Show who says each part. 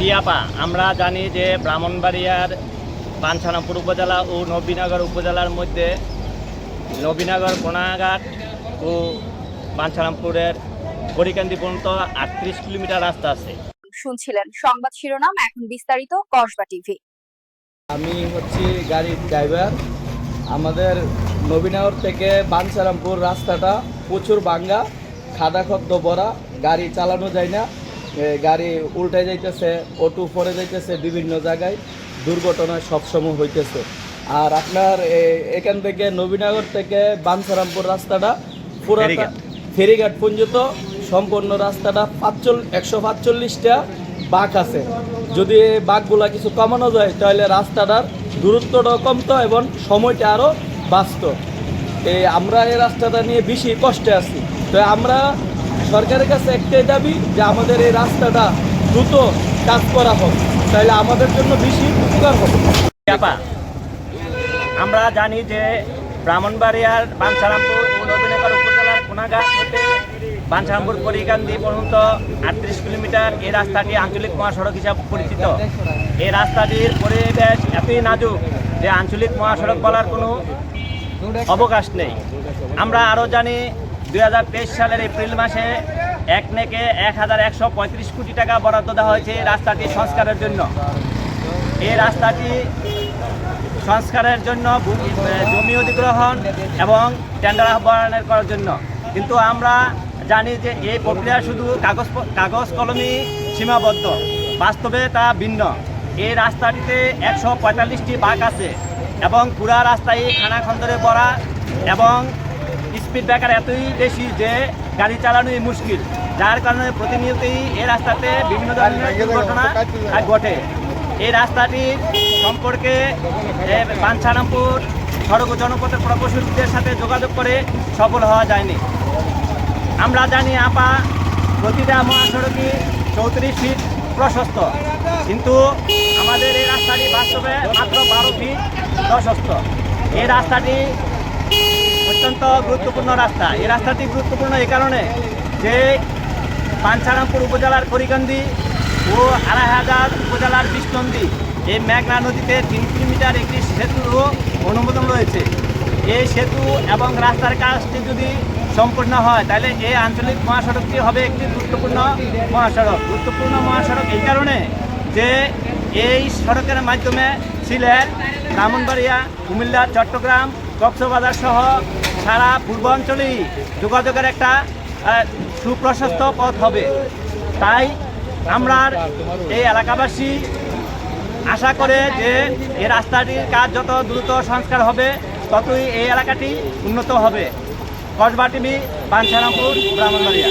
Speaker 1: টিয়াপা আমরা জানি যে ব্রাহ্মণবাড়িয়ার পাঞ্ছানাপুর উপজেলা ও নবীনগর উপজেলার মধ্যে নবীনগর কোনাঘাট ও পাঞ্ছানাপুরের বরিকান্দি পর্যন্ত আটত্রিশ কিলোমিটার রাস্তা আছে।
Speaker 2: শুনছিলেন সংবাদ শিরোনাম এখন বিস্তারিত কসবা টিভি।
Speaker 3: আমি হচ্ছি গাড়ির ড্রাইভার। আমাদের নবীনগর থেকে বানসারামপুর রাস্তাটা প্রচুর বাঙ্গা খাদা খদ্দ ভরা গাড়ি চালানো যায় না। গাড়ি উল্টে যাইতেছে অটো পরে যাইতেছে বিভিন্ন জায়গায় দুর্ঘটনা সবসময় হইতেছে। আর আপনার এখান থেকে নবীনগর থেকে বানসারামপুর রাস্তাটা পুরো
Speaker 1: ফেরিঘাট।
Speaker 3: পর্যন্ত সম্পূর্ণ রাস্তাটা পাঁচচল একশো পাঁচচল্লিশটা বাঘ আছে। যদি বাঘগুলা কিছু কমানো যায় তাহলে রাস্তাটার দূরত্বটাও কমতো এবং সময়টা আরও বাঁচত। এই আমরা এই রাস্তাটা নিয়ে বেশি কষ্টে আছি। তো আমরা সরকারের কাছে একটাই দাবি যে আমাদের এই রাস্তাটা দ্রুত কাজ করা হোক। তাহলে আমাদের জন্য বেশি উপকার হবে।
Speaker 1: আমরা জানি যে ব্রাহ্মণবাড়িয়ার বাঞ্ছারামপুর উপজেলার কোনাঘাট হতে বাঞ্ছারামপুর পরিকান্দি পর্যন্ত আটত্রিশ কিলোমিটার এই রাস্তাটি আঞ্চলিক মহাসড়ক হিসাবে পরিচিত। এই রাস্তাটির পরিবেশ এতই নাজুক যে আঞ্চলিক মহাসড়ক বলার কোনো অবকাশ নেই। আমরা আরও জানি দুই হাজার তেইশ সালের এপ্রিল মাসে এক নেকে এক হাজার একশো পঁয়ত্রিশ কোটি টাকা বরাদ্দ দেওয়া হয়েছে রাস্তাটি সংস্কারের জন্য। এই রাস্তাটি সংস্কারের জন্য জমি অধিগ্রহণ এবং টেন্ডার আহ্বানের করার জন্য। কিন্তু আমরা জানি যে এই প্রক্রিয়া শুধু কাগজ কাগজ কলমই সীমাবদ্ধ। বাস্তবে তা ভিন্ন। এই রাস্তাটিতে একশো পঁয়তাল্লিশটি বাঘ আছে এবং পুরা রাস্তায় খানাখন্দরে ভরা এবং স্পিড ব্রেকার এতই বেশি যে গাড়ি চালানোই মুশকিল। যার কারণে প্রতিনিয়তই এই রাস্তাতে বিভিন্ন ধরনের দুর্ঘটনা ঘটে। এই রাস্তাটি সম্পর্কে বাঞ্ছারামপুর সড়ক জনপথের প্রকৌশলীদের সাথে যোগাযোগ করে সফল হওয়া যায়নি। আমরা জানি আপা প্রতিটা মহাসড়কই চৌত্রিশ ফিট প্রশস্ত কিন্তু আমাদের এই রাস্তাটি বাস্তবে মাত্র বারো ফিট প্রশস্ত। এই রাস্তাটি অত্যন্ত গুরুত্বপূর্ণ রাস্তা। এই রাস্তাটি গুরুত্বপূর্ণ এই কারণে যে পাঞ্ছারামপুর উপজেলার করিকান্দি ও আড়াই হাজার উপজেলার বিষ্ণন্দী এই মেঘনা নদীতে তিন কিলোমিটার একটি সেতুরও অনুমোদন রয়েছে। এই সেতু এবং রাস্তার কাজটি যদি সম্পূর্ণ হয়, তাহলে এই আঞ্চলিক মহাসড়কটি হবে একটি গুরুত্বপূর্ণ মহাসড়ক। গুরুত্বপূর্ণ মহাসড়ক এই কারণে যে এই সড়কের মাধ্যমে সিলেট, ব্রাহ্মণবাড়িয়া, কুমিল্লা, চট্টগ্রাম, কক্সবাজার সহ সারা পূর্বাঞ্চলেই যোগাযোগের একটা সুপ্রশস্ত পথ হবে। তাই আমরা এই এলাকাবাসী আশা করে যে এই রাস্তাটির কাজ যত দ্রুত সংস্কার হবে, ততই এই এলাকাটি উন্নত হবে। কসবা টিভি পাঞ্ছারামপুর ব্রাহ্মণবাড়িয়া।